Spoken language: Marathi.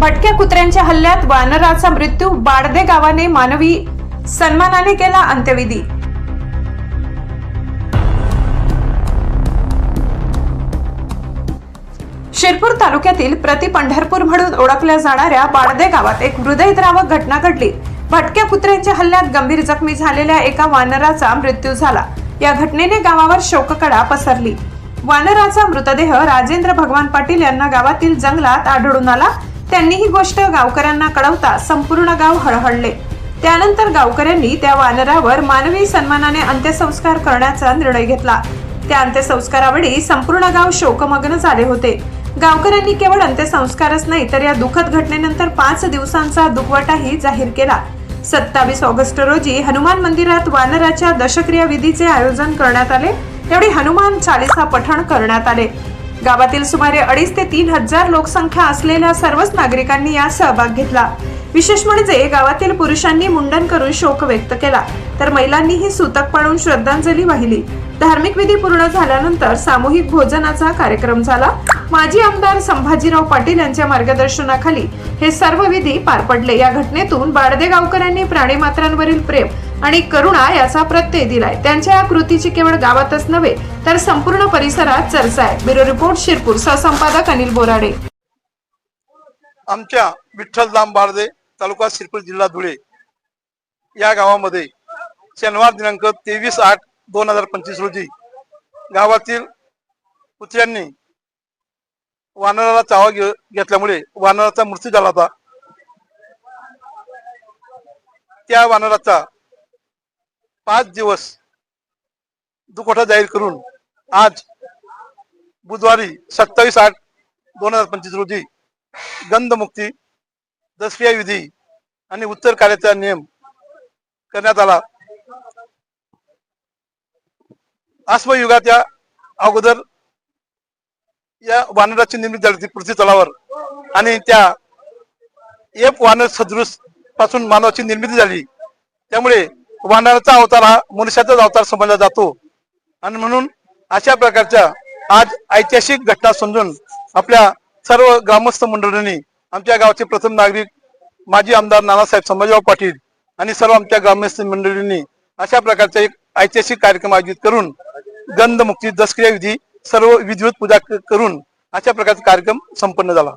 भटक्या कुत्र्यांच्या हल्ल्यात वानराचा मृत्यू बाडदे गावाने मानवी सन्मानाने केला अंत्यविधी. शिरपूर तालुक्यातील प्रति पंढरपूर म्हणून ओळखल्या जाणाऱ्या बाडदे गावात एक हृदयद्रावक घटना घडली. भटक्या कुत्र्यांच्या हल्ल्यात गंभीर जखमी झालेल्या एका वानराचा मृत्यू झाला. या घटनेने गावावर शोककळा पसरली. वानराचा मृतदेह राजेंद्र भगवान पाटील यांना गावातील जंगलात आढळून आला. त्यांनी ही गोष्ट गावकऱ्यांना कळवता संपूर्ण गाव हळहळले. त्यानंतर गावकऱ्यांनी त्या वानरावर मानवी सन्मानाने अंत्यसंस्कार करण्याचा निर्णय घेतला. त्या अंत्यसंस्कारावेळी संपूर्ण गाव शोकमग्न झाले होते. गावकऱ्यांनी केवळ अंत्यसंस्कारच नाही तर या दुःखद घटनेनंतर पाच दिवसांचा दुखवटाही जाहीर केला. सत्तावीस ऑगस्ट रोजी हनुमान मंदिरात वानराच्या दशक्रिया विधीचे आयोजन करण्यात आले. त्यावेळी हनुमान चालिसा पठण करण्यात आले. गावातील सुमारे अडीच ते तीन हजार लोकसंख्या असलेल्या सर्वच नागरिकांनी यात सहभाग घेतला. विशेष म्हणजे गावातील पुरुषांनी मुंडन करून शोक व्यक्त केला. तर महिलांनीही सुतक पाडून श्रद्धांजली वाहिली. धार्मिक विधी पूर्ण झाल्यानंतर सामूहिक भोजनाचा कार्यक्रम झाला. माजी आमदार संभाजीराव पाटील यांच्या मार्गदर्शनाखाली हे सर्व विधी पार पडले. या घटनेतून बाडदे गावकऱ्यांनी प्राणीमात्रांवरील प्रेम आणि करुणा याचा प्रत्यय दिलाय. त्यांच्या या कृतीची केवळ गावातच नव्हे तर संपूर्ण परिसरात चर्चा आहे. Bureau report Shirpur. सहसंपादक Anil Borade. आमच्या विठ्ठलधाम बारदे तालुका शिरपूर जिल्हा धुळे या गावामध्ये शनिवार दिनांक तेवीस आठ दोन हजार पंचवीस रोजी गावातील कुत्र्यांनी वानराला चावा घे- घेतल्यामुळे वानराचा मृत्यू झाला होता. त्या वानराचा पाच दिवस दुखवटा जाहीर करून आज बुधवारी सत्तावीस आठ दोन हजार पंचवीस रोजी गंधमुक्ती दसव्या विधी आणि उत्तर कार्याचा नियम करण्यात आला. अश्वयुगाच्या अगोदर या वानराची निर्मिती झाली होती पृथ्वी तलावर आणि त्या एक वानर सदृशपासून मानवाची निर्मिती झाली. त्यामुळे वानराचा अवतार हा मनुष्याचाच अवतार समजला जातो. आणि म्हणून अशा प्रकारच्या आज ऐतिहासिक घटना समजून आपल्या सर्व ग्रामस्थ मंडळींनी आमच्या गावचे प्रथम नागरिक माजी आमदार नानासाहेब संभाजीराव पाटील आणि सर्व आमच्या ग्रामस्थ मंडळींनी अशा प्रकारचा एक ऐतिहासिक कार्यक्रम आयोजित करून गंधमुक्ती दसक्रिया विधी सर्व विधिवत पूजा करून अशा प्रकारचा कार्यक्रम संपन्न झाला.